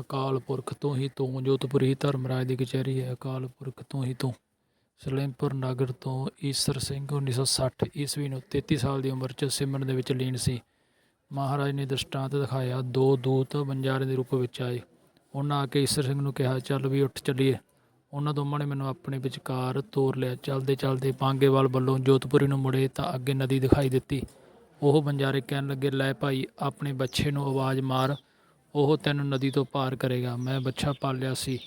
ਅਕਾਲ ਪੁਰਖ ਤੋਂ ਹੀ ਤੂੰ ਜੋਤਪੁਰੀ ਧਰਮਰਾਜ ਦੀ ਕਚਹਿਰੀ ਹੈ, ਅਕਾਲ ਪੁਰਖ ਤੋਂ ਹੀ ਤੂੰ। ਸਲੇਮਪੁਰ ਨਗਰ ਤੋਂ ਈਸਰ ਸਿੰਘ 1960 ਈਸਵੀ ਨੂੰ 33 ਸਾਲ ਦੀ ਉਮਰ 'ਚ ਸਿਮਰਨ ਦੇ ਵਿੱਚ ਲੀਨ ਸੀ। ਮਹਾਰਾਜ ਨੇ ਦ੍ਰਿਸ਼ਟਾਂਤ ਦਿਖਾਇਆ, ਦੋ ਦੂਤ ਬੰਜਾਰੇ ਦੇ ਰੂਪ ਵਿੱਚ ਆਏ। ਉਹਨਾਂ ਆ ਕੇ ਈਸਰ ਸਿੰਘ ਨੂੰ ਕਿਹਾ, ਚੱਲ ਵੀ ਉੱਠ ਚੱਲੀਏ। ਉਹਨਾਂ ਦੋਵਾਂ ਨੇ ਮੈਨੂੰ ਆਪਣੇ ਵਿਚਕਾਰ ਤੋਰ ਲਿਆ। ਚੱਲਦੇ ਚਲਦੇ ਪਾਂਗੇਵਾਲ ਵੱਲੋਂ ਜੋਤਪੁਰੀ ਨੂੰ ਮੁੜੇ ਤਾਂ ਅੱਗੇ ਨਦੀ ਦਿਖਾਈ ਦਿੱਤੀ। ਉਹ ਬੰਜਾਰੇ ਕਹਿਣ ਲੱਗੇ, ਲੈ ਭਾਈ, ਆਪਣੇ ਬੱਚੇ ਨੂੰ ਆਵਾਜ਼ ਮਾਰ। ਉਹ ਤੈਨੂੰ ਨਦੀ ਤੋਂ ਪਾਰ ਕਰੇਗਾ। ਮੈਂ ਬੱਚਾ ਪਾਲਿਆ ਸੀ।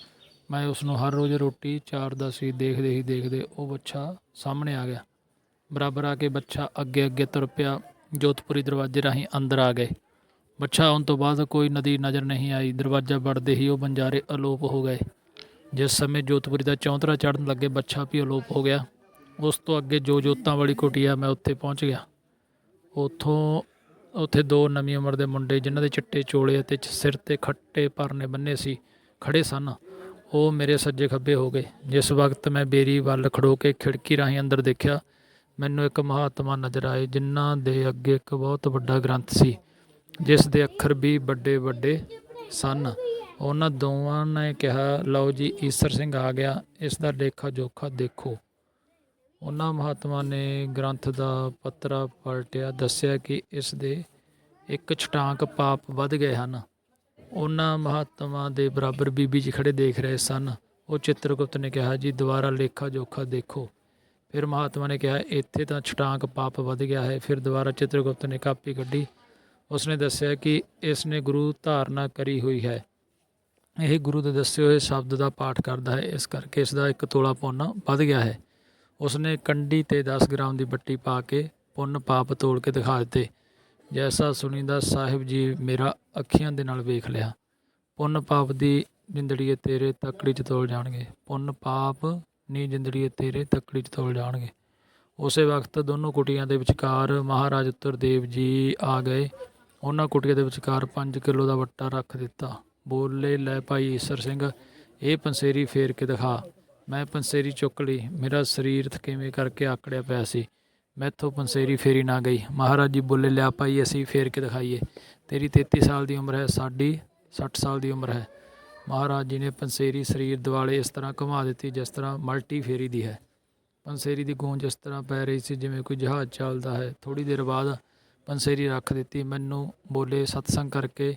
ਮੈਂ ਉਸ ਨੂੰ ਹਰ ਰੋਜ਼ ਰੋਟੀ ਚਾਰਦਾ ਸੀ। ਦੇਖਦੇ ਹੀ ਦੇਖਦੇ ਉਹ ਬੱਚਾ ਸਾਹਮਣੇ ਆ ਗਿਆ। ਬਰਾਬਰ ਆ ਕੇ ਬੱਚਾ ਅੱਗੇ ਅੱਗੇ ਤੁਰ ਪਿਆ। ਜੋਤਪੁਰੀ ਦਰਵਾਜ਼ੇ ਰਾਹੀਂ ਅੰਦਰ ਆ ਗਏ। ਬੱਚਾ ਆਉਣ ਤੋਂ ਬਾਅਦ ਕੋਈ ਨਦੀ ਨਜ਼ਰ ਨਹੀਂ ਆਈ। ਦਰਵਾਜ਼ਾ ਵੜਦੇ ਹੀ ਉਹ ਬੰਜਾਰੇ ਅਲੋਪ ਹੋ ਗਏ। ਜਿਸ ਸਮੇਂ ਜੋਤਪੁਰੀ ਦਾ ਚੌਂਤਰਾ ਚੜਨ ਲੱਗੇ ਬੱਚਾ ਵੀ ਅਲੋਪ ਹੋ ਗਿਆ। ਉਸ ਤੋਂ ਅੱਗੇ ਜੋ ਜੋਤਾਂ ਵਾਲੀ ਕੋਟੀਆ ਮੈਂ ਉੱਥੇ ਪਹੁੰਚ ਗਿਆ। ਉੱਥੋਂ ਉੱਥੇ ਦੋ ਨਵੀਂ ਉਮਰ ਦੇ ਮੁੰਡੇ ਜਿਨ੍ਹਾਂ ਦੇ ਚਿੱਟੇ ਚੋਲੇ ਅਤੇ ਸਿਰ ਤੇ ਖੱਟੇ ਪਰਨੇ ਬੰਨੇ ਸੀ ਖੜੇ ਸਨ। ਉਹ ਮੇਰੇ ਸੱਜੇ ਖੱਬੇ ਹੋ ਗਏ। ਜਿਸ ਵਕਤ ਮੈਂ ਬੇਰੀ ਵੱਲ ਖੜੋ ਕੇ ਖਿੜਕੀ ਰਾਹੀਂ ਅੰਦਰ ਦੇਖਿਆ, ਮੈਨੂੰ ਇੱਕ ਮਹਾਤਮਾ ਨਜ਼ਰ ਆਏ, ਜਿਨ੍ਹਾਂ ਦੇ ਅੱਗੇ ਇੱਕ ਬਹੁਤ ਵੱਡਾ ਗ੍ਰੰਥ ਸੀ, ਜਿਸ ਦੇ ਅੱਖਰ ਵੀ ਵੱਡੇ ਵੱਡੇ ਸਨ। ਉਹਨਾਂ ਦੋਵਾਂ ਨੇ ਕਿਹਾ, ਲਓ ਜੀ, ਈਸਰ ਸਿੰਘ ਆ ਗਿਆ, ਇਸ ਦਾ ਲੇਖਾ ਜੋਖਾ ਦੇਖੋ। ਉਹਨਾਂ ਮਹਾਤਮਾ ਨੇ ਗ੍ਰੰਥ ਦਾ ਪੱਤਰਾ ਪਲਟਿਆ, ਦੱਸਿਆ ਕਿ ਇਸ ਦੇ ਇੱਕ ਛਟਾਂਕ ਪਾਪ ਵੱਧ ਗਏ ਹਨ। ਉਹਨਾਂ ਮਹਾਤਮਾ ਦੇ ਬਰਾਬਰ ਬੀਬੀ ਜੀ ਖੜੇ ਦੇਖ ਰਹੇ ਸਨ। ਉਹ ਚਿੱਤਰਗੁਪਤ ਨੇ ਕਿਹਾ, ਜੀ, ਦੁਬਾਰਾ ਲੇਖਾ ਜੋਖਾ ਦੇਖੋ। ਫਿਰ ਮਹਾਤਮਾ ਨੇ ਕਿਹਾ, ਇੱਥੇ ਤਾਂ ਛਟਾਂਕ ਪਾਪ ਵੱਧ ਗਿਆ ਹੈ। ਫਿਰ ਦੁਬਾਰਾ ਚਿੱਤਰਗੁਪਤ ਨੇ ਕਾਪੀ ਕੱਢੀ। ਉਸਨੇ ਦੱਸਿਆ ਕਿ ਇਸ ਨੇ ਗੁਰੂ ਧਾਰਨਾ ਕਰੀ ਹੋਈ ਹੈ। ਇਹ ਗੁਰੂ ਦੇ ਦੱਸੇ ਹੋਏ ਸ਼ਬਦ ਦਾ ਪਾਠ ਕਰਦਾ ਹੈ। ਇਸ ਕਰਕੇ ਇਸ ਦਾ ਇੱਕ ਤੋਲਾ ਪੁੰਨ ਵੱਧ ਗਿਆ ਹੈ। ਉਸਨੇ ਕੰਢੀ ਤੇ 10 ਗ੍ਰਾਮ ਦੀ ਬੱਟੀ ਪਾ ਕੇ ਪੁੰਨ ਪਾਪ ਤੋਲ ਕੇ ਦਿਖਾ ਦਿੱਤੇ। ਜੈਸਾ ਸੁਣੀਦਾ ਸਾਹਿਬ ਜੀ ਮੇਰਾ ਅੱਖੀਆਂ ਦੇ ਨਾਲ ਵੇਖ ਲਿਆ। ਪੁੰਨ ਪਾਪ ਦੀ ਜਿੰਦੜੀਏ ਤੇਰੇ ਤਕੜੀ ਚ ਤੋਲ ਜਾਣਗੇ। ਪੁੰਨ ਪਾਪ ਨੀ ਜਿੰਦੜੀਏ ਤੇਰੇ ਤਕੜੀ ਚ ਤੋਲ ਜਾਣਗੇ। ਉਸੇ ਵਕਤ ਦੋਨੋਂ ਕੁਟੀਆਂ ਦੇ ਵਿਚਕਾਰ ਮਹਾਰਾਜ ਉਤਰਦੇਵ ਜੀ ਆ ਗਏ। ਉਹਨਾਂ ਕੁਟੀਆਂ ਦੇ ਵਿਚਕਾਰ 5 ਕਿਲੋ ਦਾ ਵੱਟਾ ਰੱਖ ਦਿੱਤਾ। ਬੋਲੇ, ਲੈ ਭਾਈ ਈਸਰ ਸਿੰਘ, ਇਹ ਪੰਸੇਰੀ ਫੇਰ ਕੇ ਦਿਖਾ। ਮੈਂ ਪੰਸੇਰੀ ਚੁੱਕ ਲਈ। ਮੇਰਾ ਸਰੀਰ ਥਕੇਵੇਂ ਕਰਕੇ ਆਕੜਿਆ ਪਿਆ ਸੀ? ਮੈਥੋਂ ਪੰਸੇਰੀ ਫੇਰੀ ਨਾ ਗਈ। ਮਹਾਰਾਜ ਜੀ ਬੋਲੇ, ਲਿਆ ਭਾਈ, ਅਸੀਂ ਫੇਰ ਕੇ ਦਿਖਾਈਏ। ਤੇਰੀ 33 ਸਾਲ ਦੀ ਉਮਰ ਹੈ, ਸਾਡੀ 60 ਸਾਲ ਦੀ ਉਮਰ ਹੈ। ਮਹਾਰਾਜ ਜੀ ਨੇ ਪੰਸੇਰੀ ਸਰੀਰ ਦਿਵਾਲੇ ਇਸ ਤਰ੍ਹਾਂ ਘੁਮਾ ਦਿੱਤੀ, ਜਿਸ ਤਰ੍ਹਾਂ ਮਲਟੀ ਫੇਰੀ ਦੀ ਹੈ। ਪੰਸੇਰੀ ਦੀ ਗੂੰਜ ਇਸ ਤਰ੍ਹਾਂ ਪੈ ਰਹੀ ਸੀ, ਜਿਵੇਂ ਕੋਈ ਜਹਾਜ਼ ਚੱਲਦਾ ਹੈ। ਥੋੜੀ ਦੇਰ ਬਾਅਦ ਪੰਸੇਰੀ ਰੱਖ ਦਿੱਤੀ। ਮੈਨੂੰ ਬੋਲੇ, ਸਤਸੰਗ ਕਰਕੇ,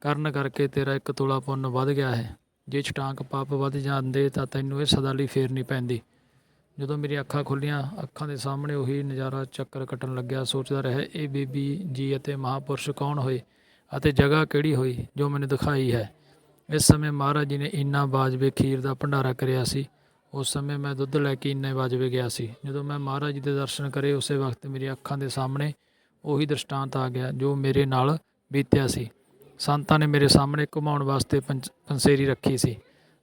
ਕਰਨ ਕਰਕੇ ਤੇਰਾ ਇੱਕ ਤੋਲਾ ਪੁੰਨ ਵੱਧ ਗਿਆ ਹੈ। ਜੇ ਛਟਾਂਕ ਪਾਪ ਵੱਧ ਜਾਂਦੇ ਤਾਂ ਤੈਨੂੰ ਇਹ ਸਦਾ ਲਈ ਫੇਰਨੀ ਪੈਂਦੀ। ਜਦੋਂ ਮੇਰੀਆਂ ਅੱਖਾਂ ਖੁੱਲੀਆਂ, ਅੱਖਾਂ ਦੇ ਸਾਹਮਣੇ ਉਹੀ ਨਜ਼ਾਰਾ ਚੱਕਰ ਕੱਟਣ ਲੱਗਿਆ। ਸੋਚਦਾ ਰਿਹਾ, ਇਹ ਬੀਬੀ ਜੀ ਅਤੇ ਮਹਾਪੁਰਸ਼ ਕੌਣ ਹੋਏ ਅਤੇ ਜਗ੍ਹਾ ਕਿਹੜੀ ਹੋਈ ਜੋ ਮੈਨੂੰ ਦਿਖਾਈ ਹੈ? ਇਸ ਸਮੇਂ ਮਹਾਰਾਜ ਜੀ ਨੇ ਇੰਨਾ ਬਾਜਵੇ ਖੀਰ ਦਾ ਭੰਡਾਰਾ ਕਰਿਆ ਸੀ। ਉਸ ਸਮੇਂ ਮੈਂ ਦੁੱਧ ਲੈ ਕੇ ਇੰਨੇ ਬਾਜਵੇ ਗਿਆ ਸੀ। ਜਦੋਂ ਮੈਂ ਮਹਾਰਾਜ ਜੀ ਦੇ ਦਰਸ਼ਨ ਕਰੇ, ਉਸੇ ਵਕਤ ਮੇਰੀਆਂ ਅੱਖਾਂ ਦੇ ਸਾਹਮਣੇ ਉਹੀ ਦ੍ਰਿਸ਼ਟਾਂਤ ਆ ਗਿਆ ਜੋ ਮੇਰੇ ਨਾਲ ਬੀਤਿਆ ਸੀ। ਸੰਤਾਂ ਨੇ ਮੇਰੇ ਸਾਹਮਣੇ ਘੁਮਾਉਣ ਵਾਸਤੇ ਪੰਜ- ਪੰਸੇਰੀ ਰੱਖੀ ਸੀ।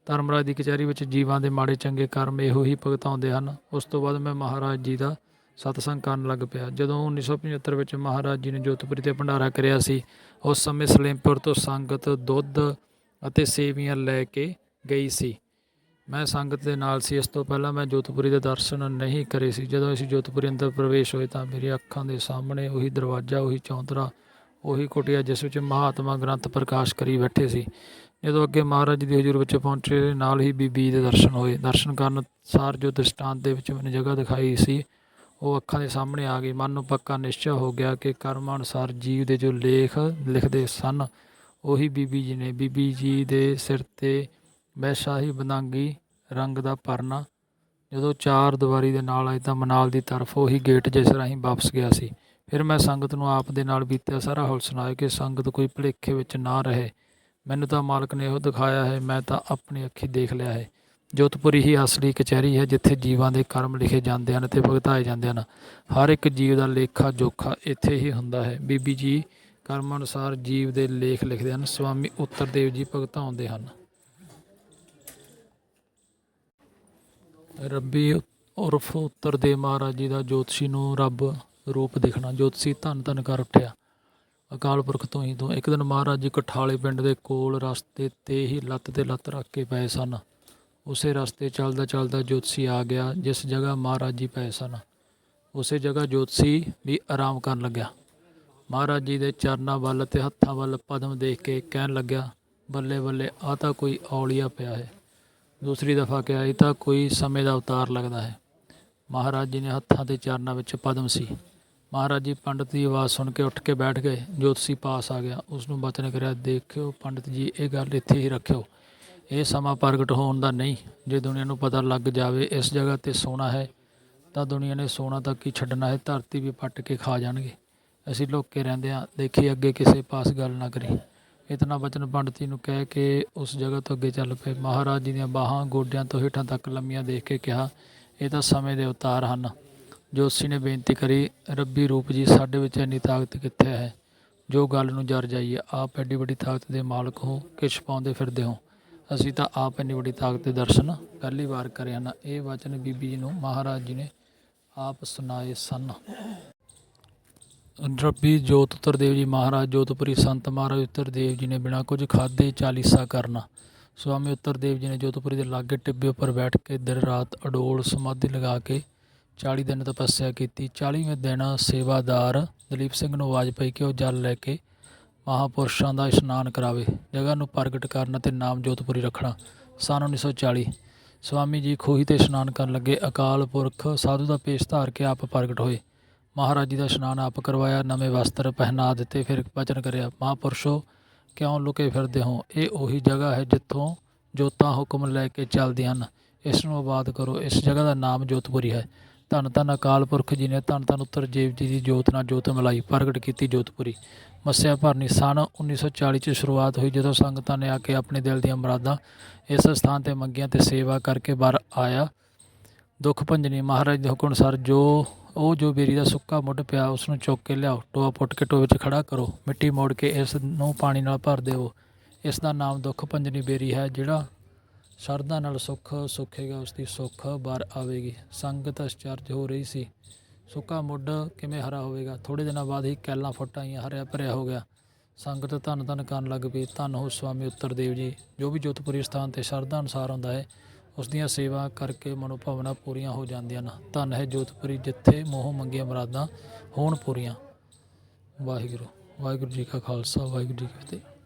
ਧਰਮਰਾਜ ਦੀ ਕਚਹਿਰੀ ਵਿੱਚ ਜੀਵਾਂ ਦੇ ਮਾੜੇ ਚੰਗੇ ਕਰਮ ਇਹੋ ਹੀ ਭੁਗਤਾਉਂਦੇ ਹਨ। ਉਸ ਤੋਂ ਬਾਅਦ ਮੈਂ ਮਹਾਰਾਜ ਜੀ ਦਾ ਸਤਸੰਗ ਕਰਨ ਲੱਗ ਪਿਆ। ਜਦੋਂ 1975 ਵਿੱਚ ਮਹਾਰਾਜ ਜੀ ਨੇ ਜੋਤਪੁਰੀ ਤੇ ਭੰਡਾਰਾ ਕਰਿਆ ਸੀ, ਉਸ ਸਮੇਂ ਸਲੇਮਪੁਰ ਤੋਂ ਸੰਗਤ ਦੁੱਧ ਅਤੇ ਸੇਵੀਆਂ ਲੈ ਕੇ ਗਈ ਸੀ। ਮੈਂ ਸੰਗਤ ਦੇ ਨਾਲ ਸੀ। ਇਸ ਤੋਂ ਪਹਿਲਾਂ ਮੈਂ ਜੋਤਪੁਰੀ ਦੇ ਦਰਸ਼ਨ ਨਹੀਂ ਕਰੇ ਸੀ। ਜਦੋਂ ਅਸੀਂ ਜੋਤਪੁਰੀ ਅੰਦਰ ਪ੍ਰਵੇਸ਼ ਹੋਏ ਤਾਂ ਮੇਰੀ ਅੱਖਾਂ ਦੇ ਸਾਹਮਣੇ ਉਹੀ ਦਰਵਾਜ਼ਾ, ਉਹੀ ਚੌਂਤਰਾ ਉਹੀ ਕੁਟੀਆ ਜਿਸ ਵਿੱਚ ਮਹਾਤਮਾ ਗ੍ਰੰਥ ਪ੍ਰਕਾਸ਼ ਕਰੀ ਬੈਠੇ ਸੀ। ਜਦੋਂ ਅੱਗੇ ਮਹਾਰਾਜ ਜੀ ਦੀ ਹਜ਼ੂਰ ਵਿੱਚ ਪਹੁੰਚੇ ਨਾਲ ਹੀ ਬੀਬੀ ਦੇ ਦਰਸ਼ਨ ਹੋਏ। ਦਰਸ਼ਨ ਕਰਨ ਸਾਰ ਜੋ ਦ੍ਰਿਸ਼ਟਾਂਤ ਦੇ ਵਿੱਚ ਮੈਨੂੰ ਜਗ੍ਹਾ ਦਿਖਾਈ ਸੀ, ਉਹ ਅੱਖਾਂ ਦੇ ਸਾਹਮਣੇ ਆ ਗਈ। ਮਨ ਨੂੰ ਪੱਕਾ ਨਿਸ਼ਚੈ ਹੋ ਗਿਆ ਕਿ ਕਰਮ ਅਨੁਸਾਰ ਜੀਵ ਦੇ ਜੋ ਲੇਖ ਲਿਖਦੇ ਸਨ, ਉਹੀ ਬੀਬੀ ਜੀ ਨੇ। ਬੀਬੀ ਜੀ ਦੇ ਸਿਰ ਤੇ ਮੈਸ਼ਾਹੀ ਬਨਾਂਗੀ ਰੰਗ ਦਾ ਪਰਨਾ। ਜਦੋਂ ਚਾਰ ਦੀਵਾਰੀ ਦੇ ਨਾਲ ਆਏ ਤਾਂ ਮਨਾਲ ਦੀ ਤਰਫ ਉਹੀ ਗੇਟ ਜਿਸ ਰਾਹੀਂ ਵਾਪਸ ਗਿਆ ਸੀ। ਫਿਰ ਮੈਂ ਸੰਗਤ ਨੂੰ ਆਪ ਦੇ ਨਾਲ ਬੀਤਿਆ ਸਾਰਾ ਹੌਲ ਸੁਣਾਇਆ ਕਿ ਸੰਗਤ ਕੋਈ ਭੁਲੇਖੇ ਵਿੱਚ ਨਾ ਰਹੇ। ਮੈਨੂੰ ਤਾਂ ਮਾਲਕ ਨੇ ਉਹ ਦਿਖਾਇਆ ਹੈ, ਮੈਂ ਤਾਂ ਆਪਣੀ ਅੱਖੀ ਦੇਖ ਲਿਆ ਹੈ। ਜੋਤਪੁਰੀ ਹੀ ਅਸਲੀ ਕਚਹਿਰੀ ਹੈ, ਜਿੱਥੇ ਜੀਵਾਂ ਦੇ ਕਰਮ ਲਿਖੇ ਜਾਂਦੇ ਹਨ ਤੇ ਭੁਗਤਾਏ ਜਾਂਦੇ ਹਨ। ਹਰ ਇੱਕ ਜੀਵ ਦਾ ਲੇਖਾ ਜੋਖਾ ਇੱਥੇ ਹੀ ਹੁੰਦਾ ਹੈ। ਬੀਬੀ ਜੀ ਕਰਮ ਅਨੁਸਾਰ ਜੀਵ ਦੇ ਲੇਖ ਲਿਖਦੇ ਹਨ, ਸਵਾਮੀ ਉੱਤਰ ਦੇਵ ਜੀ ਭਗਤਾਉਂਦੇ ਹਨ। ਰੱਬੀ ਉਰਫ ਉੱਤਰ ਉੱਤਰਦੇਵ ਮਹਾਰਾਜ ਜੀ ਦਾ ਜੋਤਸ਼ੀ ਨੂੰ ਰੱਬ ਰੂਪ ਦੇਖਣਾ। ਜੋਤਸ਼ੀ ਧੰਨ ਧੰਨ ਕਰ ਉੱਠਿਆ। ਅਕਾਲ ਪੁਰਖ ਤੋਂ ਹੀ ਤੋਂ ਇੱਕ ਦਿਨ ਮਹਾਰਾਜ ਜੀ ਕਠਾਲੇ ਪਿੰਡ ਦੇ ਕੋਲ ਰਸਤੇ ਤੇ ਹੀ ਲੱਤ ਤੇ ਲੱਤ ਰੱਖ ਕੇ ਪਏ ਸਨ। ਉਸੇ ਰਸਤੇ ਚੱਲਦਾ ਚੱਲਦਾ ਜੋਤਸ਼ੀ ਆ ਗਿਆ, ਜਿਸ ਜਗ੍ਹਾ ਮਹਾਰਾਜ ਜੀ ਪਏ ਸਨ। ਉਸੇ ਜਗ੍ਹਾ ਜੋਤਸ਼ੀ ਵੀ ਆਰਾਮ ਕਰਨ ਲੱਗਿਆ। ਮਹਾਰਾਜ ਜੀ ਦੇ ਚਰਨਾਂ ਵੱਲ ਤੇ ਹੱਥਾਂ ਵੱਲ ਪਦਮ ਦੇਖ ਕੇ ਕਹਿਣ ਲੱਗਿਆ, ਬੱਲੇ ਬੱਲੇ ਆ ਤਾਂ ਕੋਈ ਔਲੀਆ ਪਿਆ ਹੈ। ਦੂਸਰੀ ਦਫਾ ਕਿਹਾ, ਇਹ ਤਾਂ ਕੋਈ ਸਮੇਂ ਦਾ ਅਵਤਾਰ ਲੱਗਦਾ ਹੈ। ਮਹਾਰਾਜ ਜੀ ਨੇ ਹੱਥਾਂ ਤੇ ਚਰਨਾਂ ਵਿੱਚ ਪਦਮ ਸੀ। ਮਹਾਰਾਜ ਜੀ, ਪੰਡਤ ਦੀ ਆਵਾਜ਼ ਸੁਣ ਕੇ ਉੱਠ ਕੇ ਬੈਠ ਗਏ। ਜੋਤਸੀ ਪਾਸ ਆ ਗਿਆ। ਉਸ ਨੂੰ ਬਚਨ ਕਰਿਆ, ਦੇਖਿਓ ਪੰਡਤ ਜੀ, ਇਹ ਗੱਲ ਇੱਥੇ ਹੀ ਰੱਖਿਓ। ਇਹ ਸਮਾਂ ਪ੍ਰਗਟ ਹੋਣ ਦਾ ਨਹੀਂ। ਜੇ ਦੁਨੀਆ ਨੂੰ ਪਤਾ ਲੱਗ ਜਾਵੇ ਇਸ ਜਗ੍ਹਾ ਤੇ ਸੋਨਾ ਹੈ, ਤਾਂ ਦੁਨੀਆ ਨੇ ਸੋਨਾ ਤੱਕ ਹੀ ਛੱਡਣਾ ਹੈ? ਧਰਤੀ ਵੀ ਪੱਟ ਕੇ ਖਾ ਜਾਣਗੇ। ਅਸੀਂ ਲੁੱਕ ਰਹਿੰਦੇ ਹਾਂ। ਦੇਖੀ ਅੱਗੇ ਕਿਸੇ ਪਾਸ ਗੱਲ ਨਾ ਕਰੀ। ਇਤਨਾ ਬਚਨ ਪੰਡਤ ਜੀ ਨੂੰ ਕਹਿ ਕੇ ਉਸ ਜਗ੍ਹਾ ਤੋਂ ਅੱਗੇ ਚੱਲ ਪਏ। ਮਹਾਰਾਜ ਜੀ ਦੀਆਂ ਬਾਹਾਂ, ਗੋਡਿਆਂ ਤੋਂ ਹੇਠਾਂ ਤੱਕ ਲੰਮੀਆਂ ਦੇਖ ਕੇ ਕਿਹਾ, ਇਹ ਤਾਂ ਸਮੇਂ ਦੇ ਅਵਤਾਰ ਹਨ। ਜੋਤਸ਼ੀ ਨੇ ਬੇਨਤੀ ਕਰੀ, ਰੱਬੀ ਰੂਪ ਜੀ, ਸਾਡੇ ਵਿੱਚ ਇੰਨੀ ਤਾਕਤ ਕਿੱਥੇ ਹੈ? ਜੋ ਗੱਲ ਨੂੰ ਜਰ ਜਾਈਏ, ਆਪ ਐਡੀ ਵੱਡੀ ਤਾਕਤ ਦੇ ਮਾਲਕ ਹੋ ਕਿ ਛਪਾਉਂਦੇ ਫਿਰਦੇ ਹੋ। ਅਸੀਂ ਤਾਂ ਆਪ ਇੰਨੀ ਵੱਡੀ ਤਾਕਤ ਦੇ ਦਰਸ਼ਨ ਪਹਿਲੀ ਵਾਰ ਕਰੇ ਹਨ। ਇਹ ਵਚਨ ਬੀਬੀ ਜੀ ਨੂੰ ਮਹਾਰਾਜ ਜੀ ਨੇ ਆਪ ਸੁਣਾਏ ਸਨ। ਰੱਬੀ ਜੋਤ ਉਤਰਦੇਵ ਜੀ, ਮਹਾਰਾਜ ਜੋਤਪੁਰੀ ਸੰਤ ਮਹਾਰਾਜ ਉਤਰਦੇਵ ਜੀ ਨੇ ਬਿਨਾਂ ਕੁਝ ਖਾਦੇ ਚਾਲੀਸਾ ਕਰਨਾ। ਸਵਾਮੀ ਉਤਰਦੇਵ ਜੀ ਨੇ ਜੋਤਪੁਰੀ ਦੇ ਲਾਗੇ ਟਿੱਬੇ ਉੱਪਰ ਬੈਠ ਕੇ ਦਿਨ ਰਾਤ ਅਡੋਲ ਸਮਾਧੀ ਲਗਾ ਕੇ 40 ਦਿਨ ਤਪੱਸਿਆ ਕੀਤੀ 40ਵੇਂ ਦਿਨ ਸੇਵਾਦਾਰ ਦਲੀਪ ਸਿੰਘ ਨੂੰ ਆਵਾਜ਼ ਪਈ ਕਿ ਉਹ ਜਲ ਲੈ ਕੇ ਮਹਾਪੁਰਸ਼ਾਂ ਦਾ ਇਸ਼ਨਾਨ ਕਰਾਵੇ, ਜਗ੍ਹਾ ਨੂੰ ਪ੍ਰਗਟ ਕਰਨ ਅਤੇ ਨਾਮ ਜੋਤਪੁਰੀ ਰੱਖਣਾ। ਸਨ 1940 ਸਵਾਮੀ ਜੀ ਖੂਹੀ ਤੇ ਇਸ਼ਨਾਨ ਕਰਨ ਲੱਗੇ, ਅਕਾਲ ਪੁਰਖ ਸਾਧੂ ਦਾ ਪੇਸ਼ ਧਾਰ ਕੇ ਆਪ ਪ੍ਰਗਟ ਹੋਏ। ਮਹਾਰਾਜ ਜੀ ਦਾ ਇਸ਼ਨਾਨ ਆਪ ਕਰਵਾਇਆ, ਨਵੇਂ ਵਸਤਰ ਪਹਿਨਾ ਦਿੱਤੇ, ਫਿਰ ਵਚਨ ਕਰਿਆ, ਮਹਾਪੁਰਸ਼ੋ, ਕਿਉਂ ਲੁਕੇ ਫਿਰਦੇ ਹੋ? ਇਹ ਉਹੀ ਜਗ੍ਹਾ ਹੈ ਜਿੱਥੋਂ ਜੋਤਾਂ ਹੁਕਮ ਲੈ ਕੇ ਚੱਲਦੀਆਂ ਹਨ। ਇਸ ਨੂੰ ਆਬਾਦ ਕਰੋ। ਇਸ ਜਗ੍ਹਾ ਦਾ ਨਾਮ ਜੋਤਪੁਰੀ ਹੈ। ਧੰਨ ਧੰਨ ਅਕਾਲ ਪੁਰਖ ਜੀ ਨੇ ਧੰਨ ਧੰਨ ਉੱਤਰ ਜੇਵ ਜੀ ਦੀ ਜੋਤ ਨਾਲ ਜੋਤ ਮਿਲਾਈ ਪ੍ਰਗਟ ਕੀਤੀ ਜੋਤਪੁਰੀ। ਮੱਸਿਆ ਭਰਨੀ ਸਨ 1940 ਚ ਸ਼ੁਰੂਆਤ ਹੋਈ ਜਦੋਂ ਸੰਗਤਾਂ ਨੇ ਆ ਕੇ ਆਪਣੇ ਦਿਲ ਦੀਆਂ ਮੁਰਾਦਾਂ ਇਸ ਸਥਾਨ ਤੇ ਮੰਗੀਆਂ ਤੇ ਸੇਵਾ ਕਰਕੇ ਬਾਹਰ ਆਇਆ। ਦੁੱਖ ਭੰਜਨੀ ਮਹਾਰਾਜ ਦੇ ਹੁਕਮ ਅਨੁਸਾਰ ਜੋ ਉਹ ਜੋ ਬੇਰੀ ਦਾ ਸੁੱਕਾ ਮੁੱਢ ਪਿਆ ਉਸ ਨੂੰ ਚੁੱਕ ਕੇ ਲਿਆਓ, ਟੋਆ ਪੁੱਟ ਕੇ ਟੋਏ ਵਿੱਚ ਖੜਾ ਕਰੋ, ਮਿੱਟੀ ਮੋੜ ਕੇ ਇਸ ਨੂੰ ਪਾਣੀ ਨਾਲ ਭਰ ਦਿਓ। ਇਸ ਦਾ ਨਾਮ ਦੁੱਖ ਭੰਜਨੀ ਬੇਰੀ ਹੈ ਜਿਹੜਾ ਸ਼ਰਧਾ ਨਾਲ ਸੁੱਖ ਸੁਖੇਗਾ ਉਸ ਦੀ ਸੁੱਖ ਬਾਰ ਆਵੇਗੀ। ਸੰਗਤ ਅਚਰਜ ਹੋ ਰਹੀ ਸੀ। ਸੁੱਕਾ ਮੁੱਢ ਕਿਵੇਂ ਹਰਾ ਹੋਵੇਗਾ? ਥੋੜੇ ਦਿਨਾਂ ਬਾਅਦ ਹੀ ਕੈਲਾਂ ਫੁੱਟ ਆਈਆਂ, ਹਰਿਆ ਭਰਿਆ ਹੋ ਗਿਆ। ਸੰਗਤ ਧੰਨ ਧੰਨ ਕਰਨ ਲੱਗ ਪਈ। ਧੰਨ ਹੋ ਸਵਾਮੀ ਉੱਤਰ ਦੇਵ ਜੀ, ਜੋ ਵੀ ਜੋਤਪੁਰੀ ਸਥਾਨ ਤੇ ਸ਼ਰਧਾ ਅਨੁਸਾਰ ਹੁੰਦਾ ਹੈ ਉਸ ਦੀਆਂ ਸੇਵਾ ਕਰਕੇ ਮਨੋਭਾਵਨਾ ਪੂਰੀਆਂ ਹੋ ਜਾਂਦੀਆਂ ਹਨ। ਧੰਨ ਹੈ ਜੋਤਪੁਰੀ ਜਿੱਥੇ ਮੋਹ ਮੰਗੀਆਂ ਮੁਰਾਦਾਂ ਹੋਣ ਪੂਰੀਆਂ। ਵਾਹਿਗੁਰੂ ਵਾਹਿਗੁਰੂ ਜੀ ਕਾ ਖਾਲਸਾ, ਵਾਹਿਗੁਰੂ ਜੀ ਕੀ ਫਤਿਹ।